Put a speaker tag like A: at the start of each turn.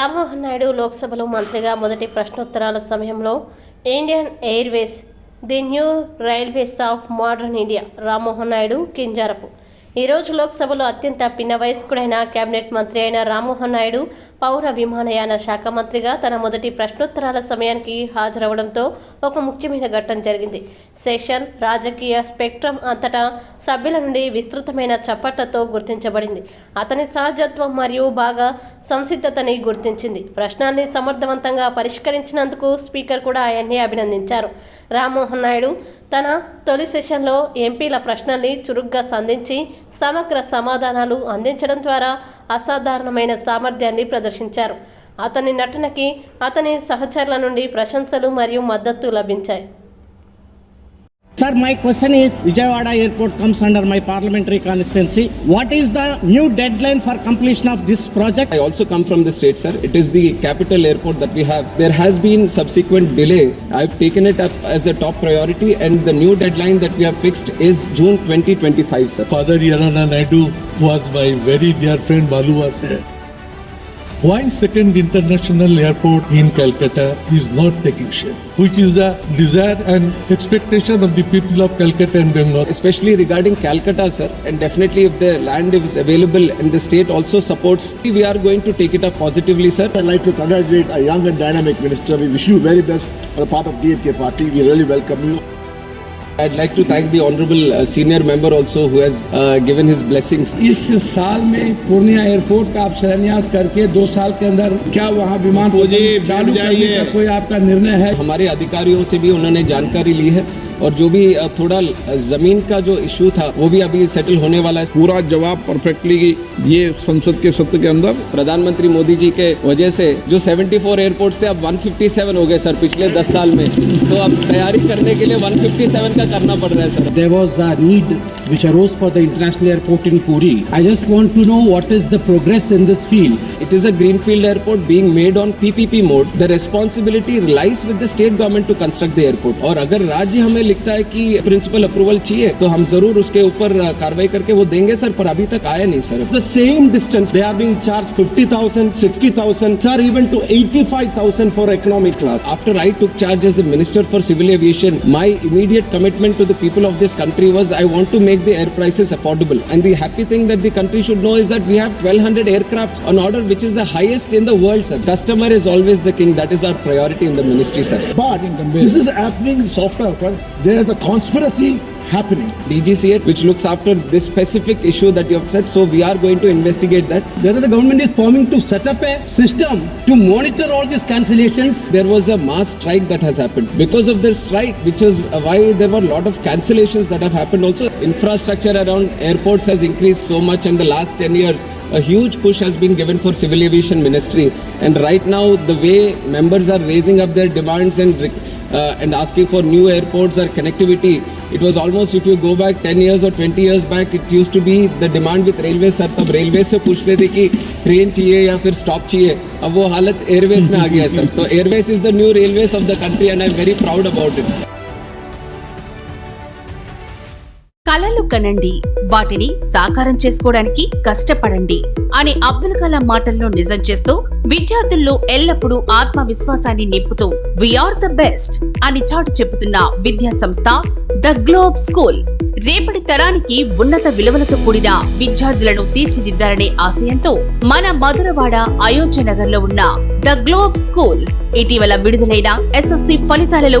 A: రామ్మోహన్ నాయుడు లోక్సభలో మంత్రిగా మొదటి ప్రశ్నోత్తరాల సమయంలో Indian airways the new railways of modern India Rammohan Naidu Kinjarapu. ఈరోజు లోక్సభలో అత్యంత పిన్న వయస్కుడైన కేబినెట్ మంత్రి అయిన రామ్మోహన్ నాయుడు పౌర విమానయాన శాఖ మంత్రిగా తన మొదటి ప్రశ్నోత్తరాల సమయానికి హాజరవడంతో ఒక ముఖ్యమైన ఘట్టం జరిగింది. సెషన్ రాజకీయ స్పెక్ట్రమ్ అంతటా సభ్యుల నుండి విస్తృతమైన చప్పట్లతో గుర్తించబడింది. అతని సహజత్వం మరియు బాగా సంసిద్ధతని గుర్తించింది. ప్రశ్నల్ని సమర్థవంతంగా పరిష్కరించినందుకు స్పీకర్ కూడా ఆయన్ని అభినందించారు. రామ్మోహన్ నాయుడు తన తొలి సెషన్లో ఎంపీల ప్రశ్నల్ని చురుగ్గా సంధించి సమగ్ర సమాధానాలు అందించడం ద్వారా అసాధారణమైన సామర్థ్యాన్ని ప్రదర్శించారు. అతని నటనకి అతని సహచరుల నుండి ప్రశంసలు మరియు మద్దతు లభించాయి.
B: Sir, my question is Vijayawada Airport comes under my parliamentary constituency. What is the new deadline for completion of this project?
C: I also come from the state, sir. It is the capital airport that we have. There has been subsequent delay. I've taken it up as a top priority, and the new deadline that we have fixed is June 2025, sir.
D: Father Yarana Naidu was my very dear friend Balu was there. Why second international airport in Calcutta is not taking shape, which is the desire and expectation of the people of Calcutta and Bengal.
C: Especially regarding Calcutta, sir, and definitely if the land is available and the state also supports, we are going to take it up positively, sir.
E: I'd like to congratulate a young and dynamic minister. We wish you very best on the part of DMK party. We really welcome you.
C: I'd like to thank the honorable uh, senior member also who has uh, given his blessings.
F: इस साल में Purnia airport का आप शिलान्यास करके दो साल के अंदर क्या वहाँ विमान चालू करने का कोई आपका निर्णय है?
C: हमारे अधिकारियों से भी उन्होंने जानकारी ली है। और जो भी थोड़ा ज़मीन का जो इश्यू था वो भी अभी सेटल होने वाला है।
G: पूरा जवाब परफेक्टली ये संसद के सत्र के अंदर।
C: प्रधानमंत्री मोदी जी के वजह से जो 74 एयरपोर्ट्स थे अब 157 हो गए सर पिछले 10 साल में। तो अब तैयारी करने के लिए 157 का करना पड़ रहा है sir.
B: There was need which arose for the international airport in Puri. I just want to know what is the progress in this field.
C: It is a greenfield airport being made on PPP mode. The responsibility lies with the state government to construct the airport. और अगर राज्य हमें लिखता है कि principle approval चाहिए तो हम जरूर उसके ऊपर अ, कार्रवाई करके वो देंगे सर पर अभी तक आया नहीं sir
H: the same distance they are being charged 50000 60000 sir even to 85000 for economic class
C: After I took charge as the Minister for Civil Aviation, my immediate commitment to the people of this country was I want to make the air prices affordable. And the happy thing that the country should know is that we have 1200 aircrafts on order, which is the highest in the world, sir. Customer is always the king. That is our priority in the ministry, sir.
E: But this is happening in software. There's a conspiracy happening.
C: DGCA, which looks after this specific issue that you have said, so we are going to investigate that.
F: whether the government is forming to set up a system to monitor all these cancellations
C: There was a mass strike that has happened. Because of the strike, which is why there were a lot of cancellations that have happened also. Infrastructure around airports has increased so much in the last 10 years. A huge push has been given for civil aviation ministry. And right now, the way members are raising up their demands and uh, and asking for new airports or connectivity, it was almost if you go back 10 years or 20 years back, it used to be the demand with railways sir तब railway से पूछते थे कि train चाहिए या फिर stop चाहिए अब वो हालत एयरवेज में आ गया है सर तो airways is the new railways of the country and I am very proud about it
I: కలలు కనండి వాటిని సాకారం చేసుకోవడానికి కష్టపడండి అని అబ్దుల్ కలాం మాటల్లో నిజం చేస్తూ విద్యార్థుల్లో ఎల్లప్పుడూ ఆత్మవిశ్వాసాన్ని నింపుతూ వీఆర్ ద బెస్ట్ అని చాటు చెబుతున్న విద్యా సంస్థ ద గ్లోబ్ స్కూల్. రేపటి తరానికి ఉన్నత విలువలతో కూడిన విద్యార్థులను తీర్చిదిద్దారనే ఆశయంతో మన మధురవాడ అయోధ్య నగర్లో ఉన్న ద గ్లోబ్ స్కూల్. ఇటీవల విడుదలైన ఎస్ఎస్సి ఫలితాలలో